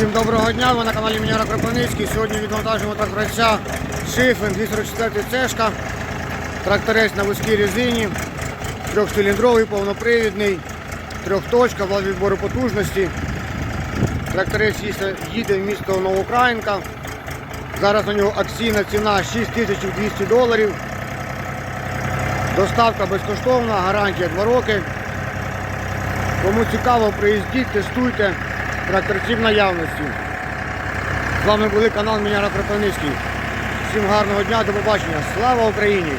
Всім доброго дня, ви на каналі Міняра Кропивницький. Сьогодні відвантажуємо тракторця Шифен 244 цешка. Тракторець на вузькій резині, трьохциліндровий, повнопривідний, трьохточка, влад відбору потужності. Тракторець їде в місто Новоукраїнка. Зараз на нього акційна ціна 6200 доларів. Доставка безкоштовна, гарантія 2 роки. Кому цікаво, приїздіть, тестуйте тракторців наявності. З вами були канал Міняра Кропивницький. Всім гарного дня, до побачення. Слава Україні!